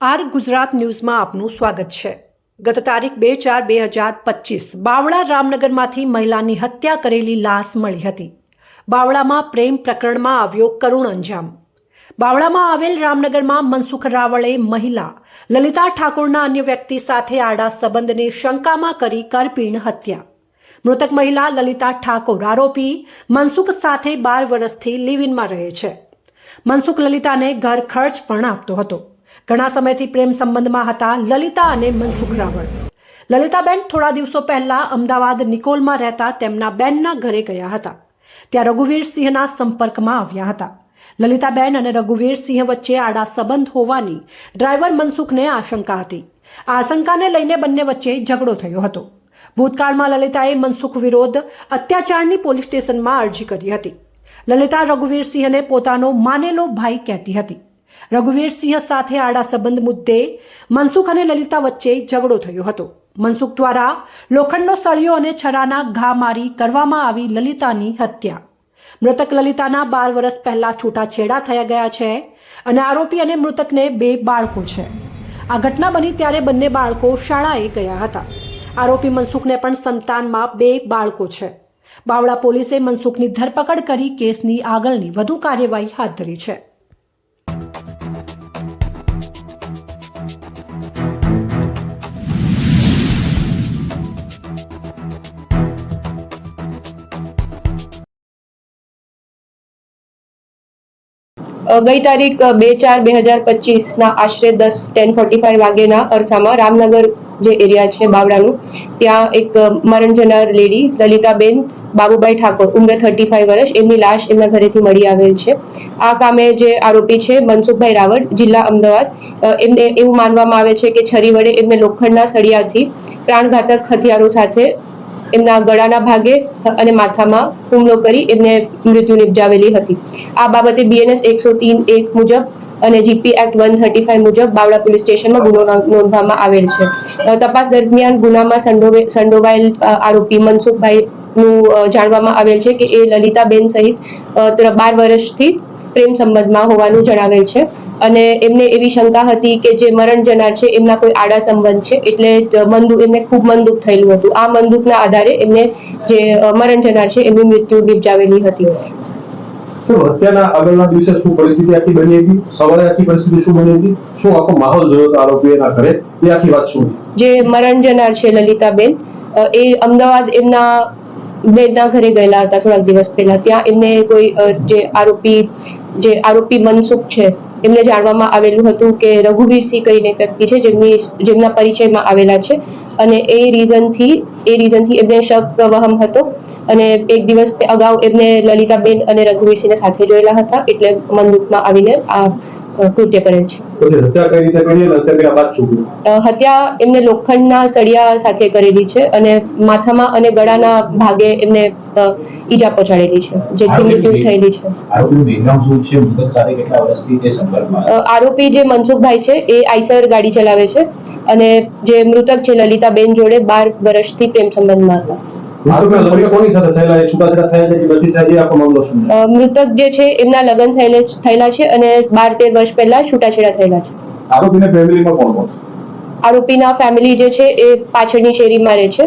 R Gujarat ન્યૂઝમાં આપનું સ્વાગત છે. ગત તારીખ બે ચાર બે હજાર પચીસ બાવળા રામનગરમાંથી મહિલાની હત્યા કરેલી લાશ મળી હતી. બાવળામાં પ્રેમ પ્રકરણમાં આવ્યો કરુણ અંજામ. બાવળામાં આવેલ રામનગરમાં મનસુખ રાવળે મહિલા, લલિતા ઠાકોરના અન્ય વ્યક્તિ સાથે આડા સંબંધને શંકામાં કરી કરપીણ હત્યા. મૃતક મહિલા લલિતા ઠાકોર આરોપી મનસુખ સાથે બાર વર્ષથી લિવ-ઇનમાં રહે છે. મનસુખ લલિતાને ઘર ખર્ચ પણ આપતો હતો. ઘણા સમયથી પ્રેમ સંબંધમાં હતા લલિતા અને મનસુખ રાવળ. લલિતાબેન થોડા દિવસો પહેલા અમદાવાદ નિકોલમાં રહેતા તેમના બેનના ઘરે ગયા હતા. ત્યાં રઘુવીર સિંહના સંપર્કમાં આવ્યા હતા. લલિતાબેન અને રઘુવીર સિંહ વચ્ચે આડા સંબંધ હોવાની ડ્રાઈવર મનસુખને આશંકા હતી. આ આશંકાને લઈને બંને વચ્ચે ઝઘડો થયો હતો. ભૂતકાળમાં લલિતાએ મનસુખ વિરોધ અત્યાચારની પોલીસ સ્ટેશનમાં અરજી કરી હતી. લલિતા રઘુવીરસિંહને પોતાનો માનેલો ભાઈ કહેતી હતી. રઘુવીરસિંહ સાથે આડા સંબંધ મુદ્દે મનસુખ અને લલિતા વચ્ચે ઝઘડો થયો હતો. મનસુખ દ્વારા લોખંડનો સળિયો અને છરાના ઘા મારી કરવામાં આવી લલિતાની હત્યા. મૃતક લલિતાના બાર વર્ષ પહેલા છૂટાછેડા થયા ગયા છે અને આરોપી અને મૃતકને બે બાળકો છે. આ ઘટના બની ત્યારે બંને બાળકો શાળાએ ગયા હતા. આરોપી મનસુખને પણ સંતાનમાં બે બાળકો છે. બાવળા પોલીસે મનસુખની ધરપકડ કરી કેસની આગળની વધુ કાર્યવાહી હાથ ધરી છે. ગઈ તારીખ બે ચાર બે હજાર પચીસના આશરે દસ ટેન ફોર્ટી ફાઈવ વાગ્યેના અરસામાં રામનગર જે એરિયા છે બાવડાનું, ત્યાં એક મરણ જનાર લેડી લલિતાબેન બાબુભાઈ ઠાકોર, ઉંમરે થર્ટી ફાઈવ વર્ષ, એમની લાશ એમના ઘરેથી મળી આવેલ છે. આ કામે જે આરોપી છે મનસુખભાઈ રાવળ, જિલ્લા અમદાવાદ એમને એવું માનવામાં આવે છે કે છરી વડે એમને લોખંડના સળિયાથી પ્રાણઘાતક હથિયારો સાથે એમના ગળાના ભાગે અને માથામાં હુમલો કરી એમને મૃત્યુ નિપજાવેલી હતી. આ બાબતે બીએનએસ એકસો તીન એક મુજબ અને GP act one thirty five મુજબ બાવડા પોલીસ સ્ટેશનમાં ગુનો નોંધવામાં આવેલ છે. તપાસ દરમિયાન ગુનામાં સંડોવાયેલ આરોપી મનસુખભાઈ નું જાણવામાં આવેલ છે કે એ લલિતાબેન સહિત બાર વર્ષથી પ્રેમ સંબંધમાં હોવાનું જણાવેલ છે. અને એમને એવી શંકા હતી કે જે મરણ જનાર છે એમના કોઈ આડા સંબંધ છે? એટલે મનદુખ એમને ખૂબ મનદુખ થયેલું હતું. આ મનદુખના આધારે એમને જે મરણ જનાર છે એમની મૃત્યુ નિપજાવેલી હતી. હત્યાના આગળના દિવસે શું પરિસ્થિતિ આખી બની હતી? સવારે આખી પરિસ્થિતિ શું બની હતી? શું આખો માહોલ જોયો હતો આરોપી એના ઘરે? એ આખી વાત શું જે મરણ જનાર છે લલિતાબેન એ અમદાવાદ એમના બેનના ઘરે ગયેલા હતા થોડાક દિવસ પહેલા. ત્યાં એમને કોઈ જે આરોપી જે આરોપી મનસુખ છે એમને જાણવામાં આવેલું હતું કે રઘુવીરસિંહ કરીને વ્યક્તિ છે જેમની, જેમના પરિચયમાં આવેલા છે. અને એ રીઝનથી એ રીઝનથી એમને શક વહમ હતો. અને એક દિવસ અગાઉ એમને લલિતાબેન અને રઘુવીરસિંહને સાથે જોયેલા હતા. એટલે મનદુખમાં આવીને આ કૃત્ય કરેલ છે. હત્યા એમને લોખંડના સળિયા સાથે કરેલી છે અને માથામાં અને ગળાના ભાગે એમને ઈજા પહોંચાડેલી છે જેથી મૃત્યુ થયેલી છે. આરોપી જે મનસુખભાઈ છે એ આઈસર ગાડી ચલાવે છે અને જે મૃતક છે લલિતાબેન જોડે બાર વર્ષથી પ્રેમ સંબંધમાં હતા. મૃતક જે છે એમના લગ્ન થયેલા છે અને બાર તેર વર્ષ પહેલા છૂટાછેડા થયેલા છે. આરોપીના ફેમિલીમાં કોણ કોણ આરોપીના ફેમિલી જે છે એ પાછળની શેરીમાં રહે છે.